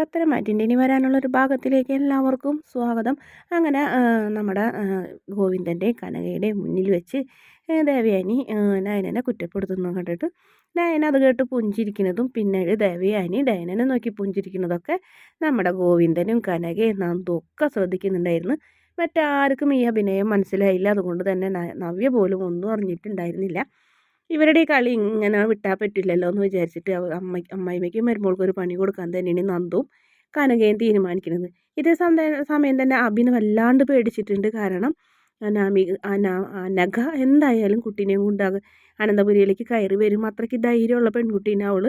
പത്തനംമാറ്റിന്റെ വരാനുള്ള ഒരു ഭാഗത്തിലേക്ക് എല്ലാവർക്കും സ്വാഗതം. അങ്ങനെ നമ്മുടെ ഗോവിന്ദന്റെ കനകയുടെ മുന്നിൽ വെച്ച് ദേവയാനി നയനനെ കുറ്റപ്പെടുത്തുന്നു കണ്ടിട്ട് നയന അത് കേട്ട് പുഞ്ചിരിക്കുന്നതും പിന്നീട് ദേവയാനി ഡയനനെ നോക്കി പുഞ്ചിരിക്കുന്നതൊക്കെ നമ്മുടെ ഗോവിന്ദനും കനകയും നന്ദും ഒക്കെ ശ്രദ്ധിക്കുന്നുണ്ടായിരുന്നു. മറ്റാർക്കും ഈ അഭിനയം മനസ്സിലായില്ല. അതുകൊണ്ട് തന്നെ നവ്യ പോലും ഒന്നും അറിഞ്ഞിട്ടുണ്ടായിരുന്നില്ല. ഇവരുടെ കളി ഇങ്ങനെ വിട്ടാൽ പറ്റില്ലല്ലോ എന്ന് വിചാരിച്ചിട്ട് അമ്മ അമ്മായിമ്മയ്ക്കും മരുമോൾക്കും ഒരു പണി കൊടുക്കാൻ തന്നെയാണ് നന്ദും കനകയും തീരുമാനിക്കുന്നത്. ഇതേ സമയം തന്നെ അഭിന് വല്ലാണ്ട് പേടിച്ചിട്ടുണ്ട്. കാരണം അനാമി അനാ അനഘ എന്തായാലും കുട്ടീനെയും കൊണ്ട് അനന്തപുരിയിലേക്ക് കയറി വരും. അത്രയ്ക്ക് ധൈര്യമുള്ള പെൺകുട്ടീനെ അവൾ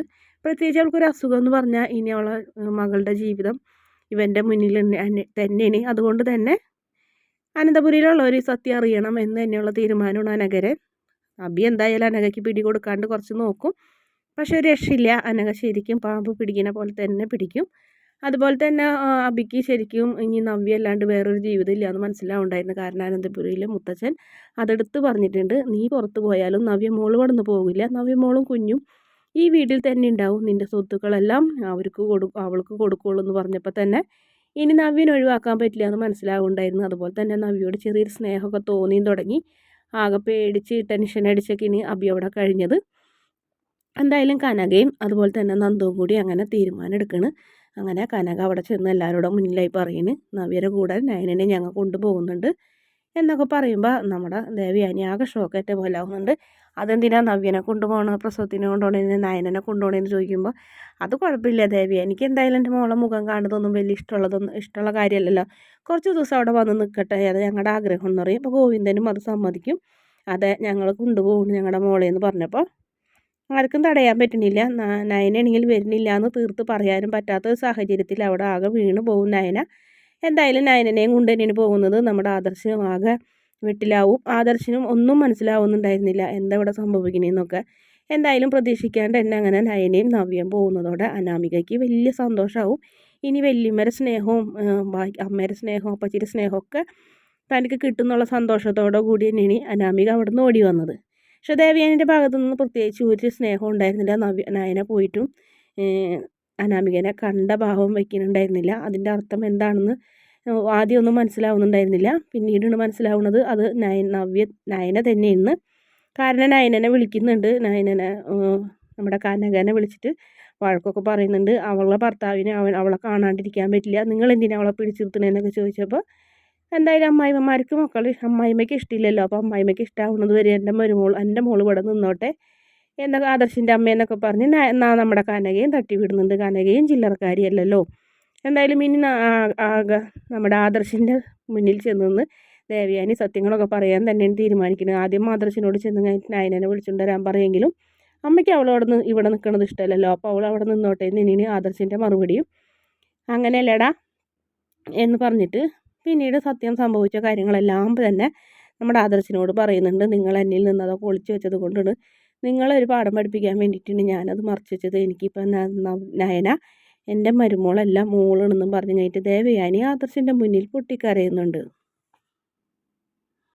പ്രത്യേകിച്ച് അവൾക്കൊരു അസുഖം എന്ന് പറഞ്ഞാൽ ഇനി അവളെ മകളുടെ ജീവിതം ഇവന്റെ മുന്നിൽ തന്നെയാണ്. അതുകൊണ്ട് തന്നെ അനന്തപുരിയിലുള്ളവർ സത്യം അറിയണം എന്ന് തന്നെയുള്ള തീരുമാനമാണ് അനഘരെ. അബി എന്തായാലും അനഘയ്ക്ക് പിടി കൊടുക്കാണ്ട് കുറച്ച് നോക്കും. പക്ഷെ രക്ഷയില്ല. അനഘ ശരിക്കും പാമ്പ് പിടിക്കുന്ന പോലെ തന്നെ പിടിക്കും. അതുപോലെ തന്നെ അബിക്ക് ശരിക്കും ഇനി നവ്യ അല്ലാണ്ട് വേറൊരു ജീവിതം എന്ന് മനസ്സിലാവുണ്ടായിരുന്നു കാരണം അനന്തപുരിയിലെ മുത്തച്ഛൻ അതെടുത്ത് പറഞ്ഞിട്ടുണ്ട്. നീ പുറത്ത് പോയാലും നവ്യ മോൾ കടന്നു പോകില്ല നവ്യ മോളും കുഞ്ഞും ഈ വീട്ടിൽ തന്നെ ഉണ്ടാവും. നിന്റെ സ്വത്തുക്കളെല്ലാം അവർക്ക് കൊടു അവൾക്ക് കൊടുക്കുള്ളൂ എന്ന് പറഞ്ഞപ്പോൾ തന്നെ ഇനി നവ്യനെ ഒഴിവാക്കാൻ പറ്റില്ല എന്ന് മനസ്സിലാവുണ്ടായിരുന്നു. അതുപോലെ തന്നെ നവ്യയോട് ചെറിയൊരു സ്നേഹമൊക്കെ തോന്നിയും തുടങ്ങി. ആകെ പേടിച്ച് ടെൻഷൻ അടിച്ചൊക്കെ ഇനി അബി അവിടെ കഴിഞ്ഞത്. എന്തായാലും കനകയും അതുപോലെ തന്നെ നന്ദവും കൂടി അങ്ങനെ തീരുമാനം എടുക്കണ്. അങ്ങനെ കനക അവിടെ ചെന്ന് എല്ലാവരോടും മുന്നിലായി പറയുന്നു നവ്യരെ കൂടെ നയനെ ഞങ്ങൾ കൊണ്ടുപോകുന്നുണ്ട്. എന്നൊക്കെ പറയുമ്പോൾ നമ്മുടെ ദേവിയാനി ആകെ ഷോക്കേറ്റ പോലെ ആവുന്നുണ്ട്. അതെന്തിനാ നവ്യനെ കൊണ്ടുപോകണം പ്രസവത്തിനെ കൊണ്ടുപോകണേന്ന് നയനനെ കൊണ്ടുപോകണേന്ന് ചോദിക്കുമ്പോൾ അത് കുഴപ്പമില്ല ദേവി എനിക്ക് എന്തായാലും എന്റെ മോളെ മുഖം കാണുന്നതൊന്നും വലിയ ഇഷ്ടമുള്ളതൊന്നും ഇഷ്ടമുള്ള കാര്യമല്ലല്ലോ. കുറച്ച് ദിവസം അവിടെ വന്ന് നിൽക്കട്ടെ അത് ഞങ്ങളുടെ ആഗ്രഹം എന്ന് പറയും. അപ്പോൾ ഗോവിന്ദനും അത് സമ്മതിക്കും. അതെ ഞങ്ങൾ കൊണ്ടുപോകും ഞങ്ങളുടെ മോളെ എന്ന് പറഞ്ഞപ്പോൾ ആർക്കും തടയാൻ പറ്റുന്നില്ല നയനാണെങ്കിൽ വരുന്നില്ല എന്ന് തീർത്ത് പറയാനും പറ്റാത്ത ഒരു സാഹചര്യത്തിൽ അവിടെ ആകെ വീണ് പോകും നയന. എന്തായാലും നയനനെയും കൊണ്ട് തന്നെയാണ് പോകുന്നത് നമ്മുടെ ആദർശനും ആകെ വീട്ടിലാവും. ആദർശനും ഒന്നും മനസ്സിലാവുന്നുണ്ടായിരുന്നില്ല. എന്താ ഇവിടെ സംഭവിക്കണേന്നൊക്കെ എന്തായാലും പ്രതീക്ഷിക്കാണ്ട് തന്നെ അങ്ങനെ നയനയും നവ്യം പോകുന്നതോടെ അനാമികയ്ക്ക് വലിയ സന്തോഷമാവും ഇനി വല്യമ്മയുടെ സ്നേഹവും അമ്മയുടെ സ്നേഹവും അപ്പച്ചിയുടെ സ്നേഹമൊക്കെ തനിക്ക് കിട്ടുന്നുള്ള സന്തോഷത്തോടെ കൂടി തന്നെയാണ് അനാമിക അവിടെ നിന്ന് ഓടി വന്നത്. പക്ഷേ ദേവിയാനിന്റെ ഭാഗത്തു നിന്ന് പ്രത്യേകിച്ച് ഒരു സ്നേഹം ഉണ്ടായിരുന്നില്ല. നവ്യ നയന പോയിട്ടും അനാമികനെ കണ്ട ഭാവം വയ്ക്കുന്നുണ്ടായിരുന്നില്ല അതിന്റെ അർത്ഥം എന്താണെന്ന് ആദ്യമൊന്നും മനസ്സിലാവുന്നുണ്ടായിരുന്നില്ല. പിന്നീടാണ് മനസ്സിലാവുന്നത് അത് നയൻ നവ്യ നയന തന്നെയെന്ന്. കാരണം നയനനെ വിളിക്കുന്നുണ്ട്. നയനനെ നമ്മുടെ കനകനെ വിളിച്ചിട്ട് വഴക്കൊക്കെ പറയുന്നുണ്ട്. അവളുടെ ഭർത്താവിനെ അവൻ അവളെ കാണാണ്ടിരിക്കാൻ പറ്റില്ല. നിങ്ങൾ എന്തിനാ അവളെ പിടിച്ചിരുത്തണേന്നൊക്കെ ചോദിച്ചപ്പോൾ എന്തായാലും അമ്മായിമ്മമാർക്ക് മക്കൾ അമ്മായിമ്മയ്ക്ക് ഇഷ്ടമില്ലല്ലോ അപ്പോൾ അമ്മായിമ്മയ്ക്ക് ഇഷ്ടമാവുന്നത് വരെ എന്റെ മരുമോൾ എന്റെ മോൾ ഇവിടെ നിന്നോട്ടെ. എന്നൊക്കെ ആദർശിന്റെ അമ്മയെന്നൊക്കെ പറഞ്ഞ് നമ്മുടെ കനകയും തട്ടിവിടുന്നുണ്ട്. കനകയും ചില്ലറക്കാരിയല്ലല്ലോ. എന്തായാലും ഇനി നമ്മുടെ ആദർശിന്റെ മുന്നിൽ ചെന്ന് നിന്ന് ദേവയാനി സത്യങ്ങളൊക്കെ പറയാൻ തന്നെയാണ് തീരുമാനിക്കുന്നത്. ആദ്യം ആദർശിനോട് ചെന്ന് നയനനെ വിളിച്ചുകൊണ്ട് വരാൻ പറയുമെങ്കിലും അമ്മയ്ക്ക് അവളവിടെ നിന്ന് ഇവിടെ നിൽക്കുന്നത് ഇഷ്ടമല്ലല്ലോ. അപ്പോൾ അവൾ അവിടെ നിന്നോട്ടെ ഇനി ആദർശിന്റെ മറുപടിയും അങ്ങനെയല്ലടാ എന്ന് പറഞ്ഞിട്ട് പിന്നീട് സത്യം സംഭവിച്ച കാര്യങ്ങളെല്ലാം തന്നെ നമ്മുടെ ആദർശിനോട് പറയുന്നുണ്ട്. നിങ്ങൾ എന്നിൽ നിന്ന് അതൊക്കെ ഒളിച്ചു വെച്ചത് കൊണ്ടാണ് നിങ്ങളൊരു പാഠം പഠിപ്പിക്കാൻ വേണ്ടിയിട്ടാണ് ഞാനത് മറച്ചു വെച്ചത് എനിക്കിപ്പോൾ നയന എന്റെ മരുമോളല്ല മോളാണെന്നും പറഞ്ഞു കഴിഞ്ഞിട്ട് ദേവയാനി ആദർശിന്റെ മുന്നിൽ പൊട്ടിക്കരയുന്നുണ്ട്.